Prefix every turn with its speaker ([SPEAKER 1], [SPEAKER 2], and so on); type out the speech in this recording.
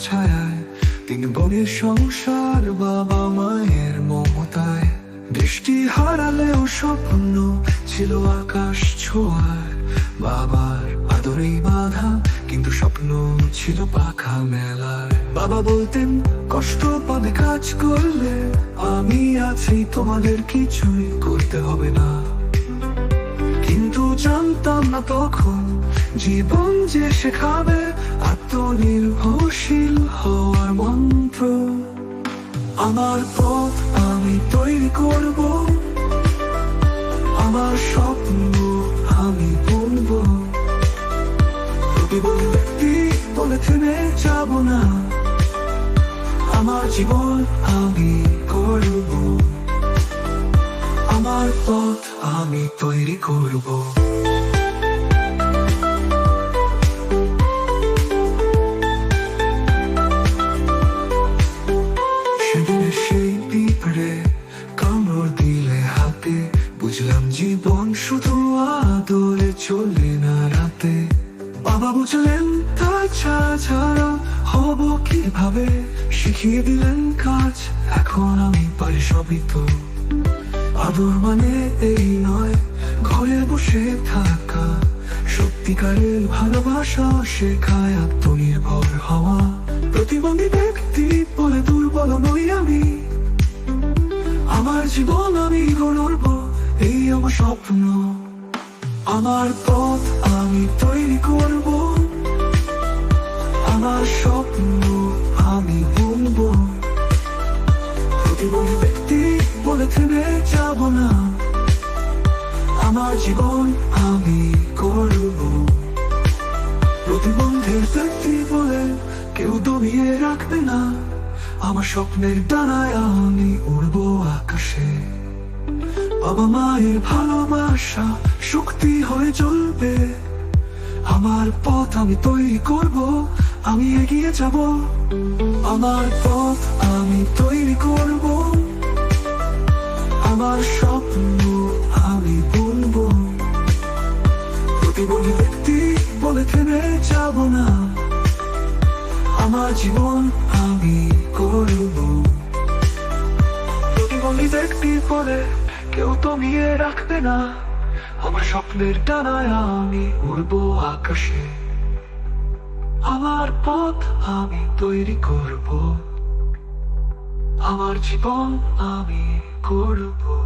[SPEAKER 1] ছায়ায় তিন বোনের সংসার বাবা মায়ের মমতায়। বৃষ্টি হারালেও স্বপ্ন ছিল আকাশ ছোঁয়ায়। বাবার আদরেই বাধা, কিন্তু স্বপ্ন ছিল পাখা মেলায়। বাবা বলতেন, কষ্ট পাবে, কাজ করলে আমি আছি, তোমাদের কিছুই করতে হবে না। কিন্তু জানতাম না তখন জীবন যে শেখাবে আত্মনির্ভরশীল হওয়ার মন্ত্র। আমার পথ আমি তৈরি করব। আমার স্বপ্ন আমি বলব প্রতিবল ব্যক্তি বলে থেমে যাব না। আমার জীবন আমি করব। আমার পথ আমি তৈরি করব। বুঝলাম জীবন শুধু আদরে চলে না রাতে। বাবা বুঝলেন তার ছাড়া হব কীভাবে? শিখিয়ে দিলেন কাজ, এখন আমি পারি সবই তো। আদর মানে এই নয়, ঘরে বসে থাকা। সত্যিকারের ভালোবাসা শেখায় আত্মনির্ভর হওয়া। প্রতিবন্ধী ব্যক্তি বলে দুর্বল নই আমি। আমার জীবন আমি গড়ব এই আমার স্বপ্ন। আমার পথ আমি তৈরি করব। আমার স্বপ্ন আমি বলব প্রতিবন্ধী ব্যক্তি বলে থেমে যাব না। আমার জীবন আমি করব। প্রতিবন্ধীর ব্যক্তি বলে কেউ দমিয়ে রাখবে না। আমার স্বপ্নের ডানায় আমি উড়ব আকাশে। বাবা মায়ের ভালোবাসা, শক্তি হয়ে চলবে। আমার পথ আমি তৈরি করব, আমি এগিয়ে যাব। আমার পথ আমি তৈরি করব। আমার স্বপ্ন আমি বলব প্রতিবন্ধী ব্যক্তি বলে থেমে যাব না। আমার জীবন আমি করব। প্রতিবন্ধী ব্যক্তি বলে কেউ তো নিয়ে রাখবে না। আমার স্বপ্নের ডানায় আমি উড়বো আকাশে। আমার পথ আমি তৈরি করব। আমার জীবন আমি করব।